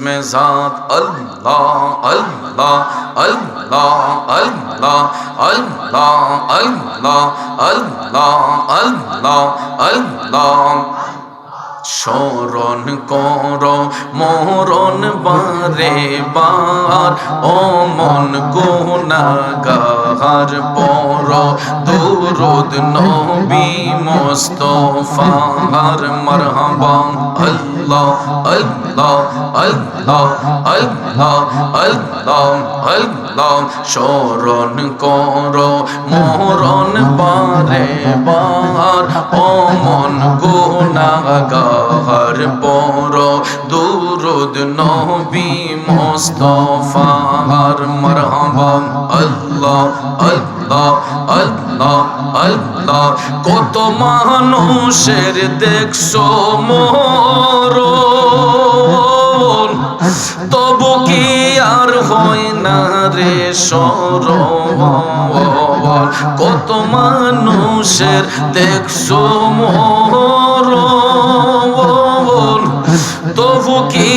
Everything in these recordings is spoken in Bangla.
ইসমে জাত আল্লাহ আল্লাহ আল্লাহ আল্লাহ আল্লাহ আল্লাহ আল্লাহ আল্লাহ আল্লাহ শরণ কর মরণ বারে বার ও মন কোনাগার গুনাগার পর দুরুদ নবী মুস্তফার মারহাবা, আল্লাহ আল্লাহ আল্লাহ আল্লাহ আল্লাহ আল্লাহ, শরণ কর, মরণ পারে বার। ও মন গুনাগার পর, দুরুদ নবী মুস্তফার মারহাবা। আল্লাহ আল্লাহ আল্লাহ আল্লাহ, কত মানুষের দেখছ মরণ তবু কি আর হয় না রে সরণ কত মানুষের দেখছ মরণ? তবু কি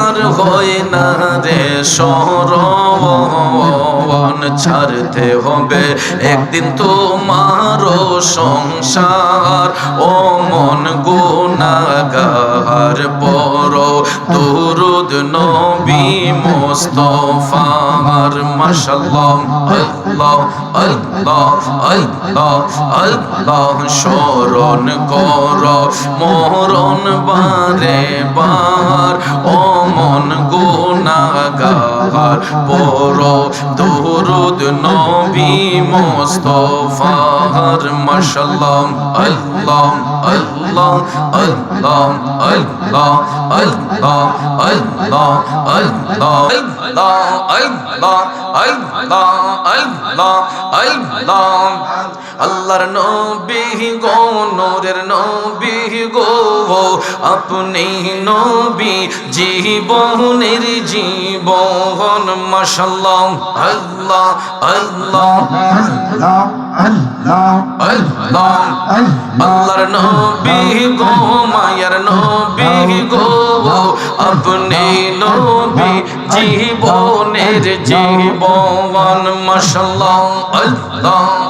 আর হয় না রে সরণ ছাড়তে হবে। একদিন তোমারও সংসার ও মন গুনাগার পর। দুরুদ নবী মুস্তফার মাশাল্লাহ আল্লাহ আল্লাহ আল্লাহ আল্লাহ স্মরণ কর। মরণ বারে বার ও মন গুনাগার পর। দুরুদ নবী মুস্তফার মাশাল্লাহ আল্লাহ আল্লাহ আল্লাহ আল্লাহ আল্লাহ আল্লাহ আল্লাহ আল্লাহ আল্লাহ আল্লাহ আল্লাহ আল্লাহ আল্লাহর নবী গো নূরের নবী গো আপনি নবী জীবনের জীবন মাশাল্লাহ আল্লাহ আল্লাহ আল্লাহ আল্লাহ আল্লাহর নবী গো মায়ার নবী গো আপনি নবী জীবনের জীবন মাশাল্লাহ আল্লাহ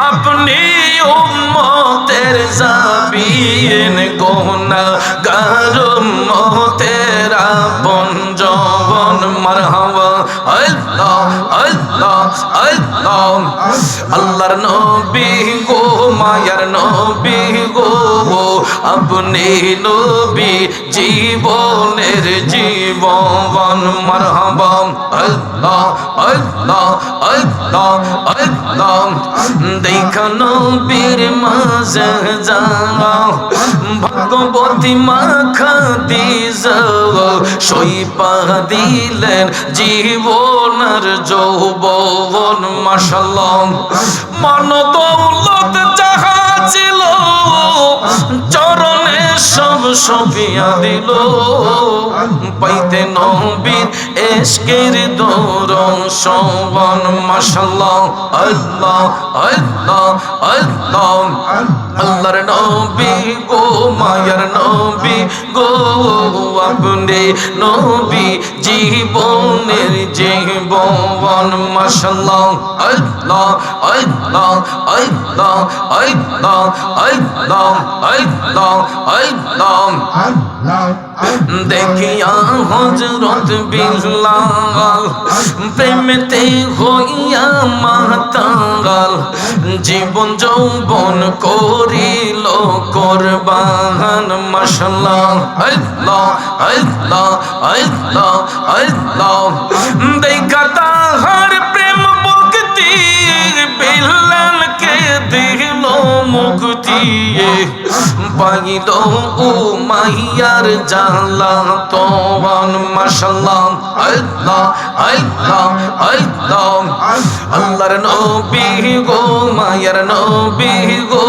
আপনি উম্মতের জাবিন গোনা গার মতের আপন মারহাবা, আল্লাহ আল্লাহ আল্লাহ। আল্লাহর নবী গো, মায়ার নবী গো আপনি নবী জীবনের জীবন মারহাবা, আল্লাহ আল্লাহ আল্লাহ আল্লাহ। দেখা নবীর মাঝে যাও গবতী মাখা দিজ সই পাহা দিলেন জীবনের যৌবন মাসাল মানব ছিল সব সফিয়া দিল পাইতে নবীর এসকের দৌর সবান মাশাল্লাহ আল্লাহ আল্লাহ আল্লাহ। আল্লাহর নবী গো, মায়ার নবী গো, আপনি নবী জীবনের যে বন আল্লাহ দেখিয়া হজরত বিল্লাল প্রেমেতে হইয়া মাতাল, জীবন যৌবন করিল কোরবান মশলা আল্লাহ আল্লাহ আল্লাহ দেখা তাহার প্রেম ভক্তি পেলাম কে দেখল মুখ পাইল ও মাইয়ার জালা তোহান মাশাল্লাহ আল্লাহ আল্লাহ আল্লাহ। আল্লাহর নবী গো, মায়ার নবী গো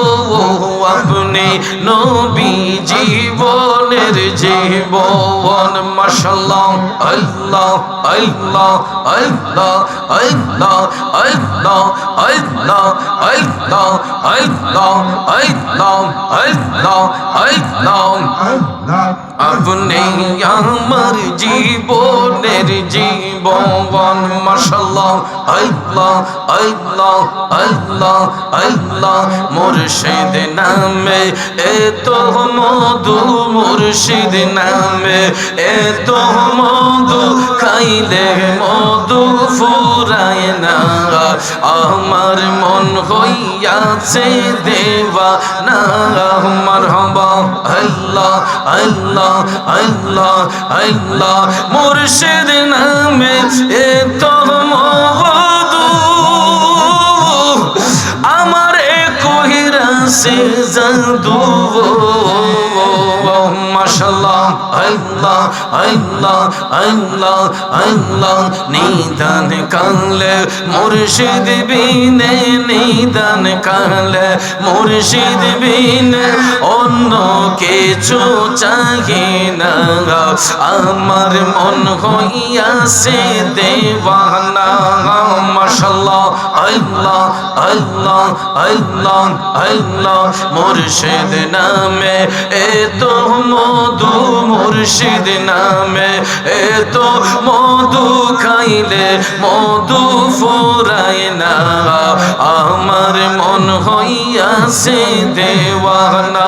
আপনি নবী জীবনের জীবন মাশাল্লাহ আল্লাহ আল্লাহ আল্লাহ আল্লাহ আল্লাহ আল্লাহ আল্লাহ আল্লাহ আল্লাহ। আপনি আমার জীবনের জীবন মাশাল্লাহ আল্লাহ আল্লাহ আল্লাহ আল্লাহ মুর্শিদ নামে এত মধু মুর্শিদ নামে এত মধু খাইলে মধু ফুরায় না আমার মন হইয়াছে দেবা আল্লাহ আল্লাহ আল্লাহ মুর্শিদ নামে এ তো আমার কহিরা সে জাদু। আল্লাহ আল্লাহ নিদান কালে মুর্শিদ বিনে নিদান কালে মুর্শিদ বিনে অন্য কিছু চাহি না আমার মন হইয়াছে দেওয়ানা মাশাল্লাহ আল্লাহ আল্লাহ আল্লাহ আল্লাহ মুর্শিদ নামে এত মধু মুর্শিদ নামে এত মধু খাইলে মধু ফুরায় না। আমার মন হইয়াছে দেওয়ানা।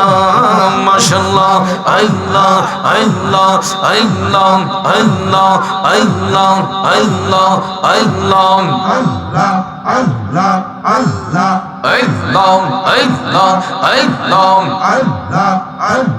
মাশাল্লাহ আল্লাহ আল্লাহ আল্লাহ আল্লাহ আল্লাহ আল্লাহ আল্লাহ। Allah, Allah, Allah, আল্লাহ আল্লাহ আল্লাহ। Allah, Allah,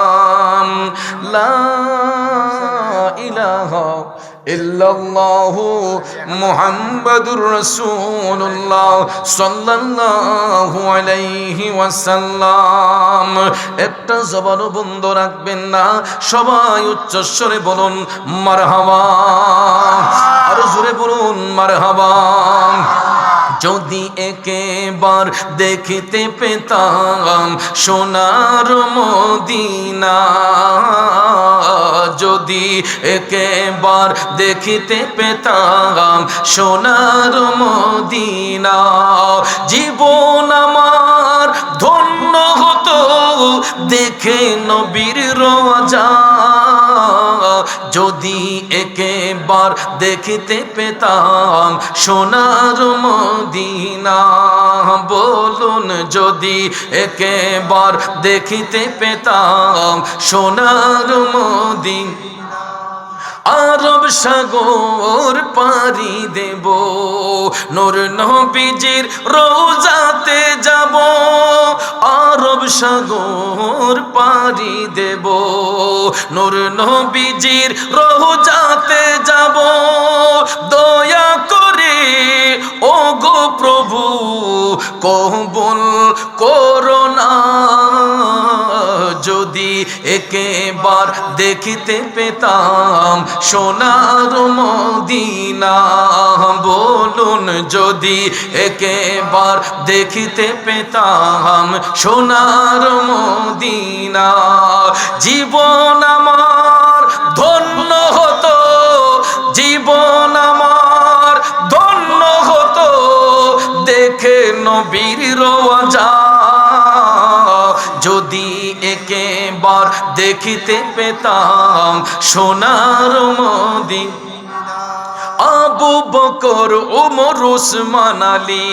ইল্লাল্লাহু মুহাম্মাদুর রাসূলুল্লাহ সাল্লাল্লাহু আলাইহি ওয়াসাল্লাম। একটা জবান বন্ধ রাখবেন না, সবাই উচ্চ উচ্চস্বরে বলুন, মারহাবা। আর জোরে বলুন, মারহাবা। যদি একেবার দেখিতে পেতাম সোনার মদিনা, যদি একেবার দেখিতে পেতাম সোনার মদিনা, জীবন আমার ধন্য হতো, দেখে নবীর রোজা যদি একেবার দেখিতে পেতাম সোনার মদিনা বলুন যদি একেবার দেখিতে পেতাম সোনার মদিনা। আরব সাগর পারি দেব। নূর নবীজির রোজাতে যাব। আরব সাগর পারি দেব। নূর নবীজির রোজাতে যাব। দয়া করে ও গো প্রভু, কবুল করোনা যদি একেবার দেখিতে পেতাম সোনার মদিনা, বলুন যদি একেবার দেখিতে পেতাম সোনার মদিনা, জীবন আমার ধন্য হতো, জীবন আমার ধন্য হতো, দেখে নবীর রোজা যদি একেবার দেখিতে পেতাম সোনার মদিনা আব বকর ওমর উসমান আলী,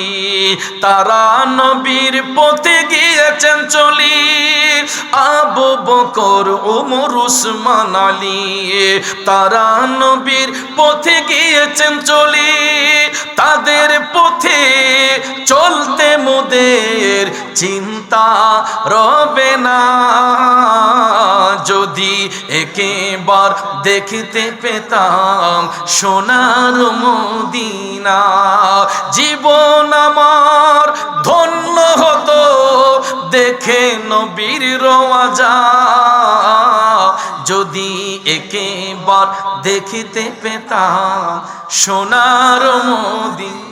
তারা নবীর পথে গিয়েছেন চলি। আবু বকর ওমর উসমান আলী, তারা নবীর পথে গিয়েছেন চলি। তাদের পথে চলতে মোদের চিন্তা রবে না। যদি একেবার দেখতে পেতাম সোনার মদিনা। জীবন আমার ধন্য হতো দেখে নবীর রাজা যদি একেবার দেখিতে পেতাম সোনার মদিনা।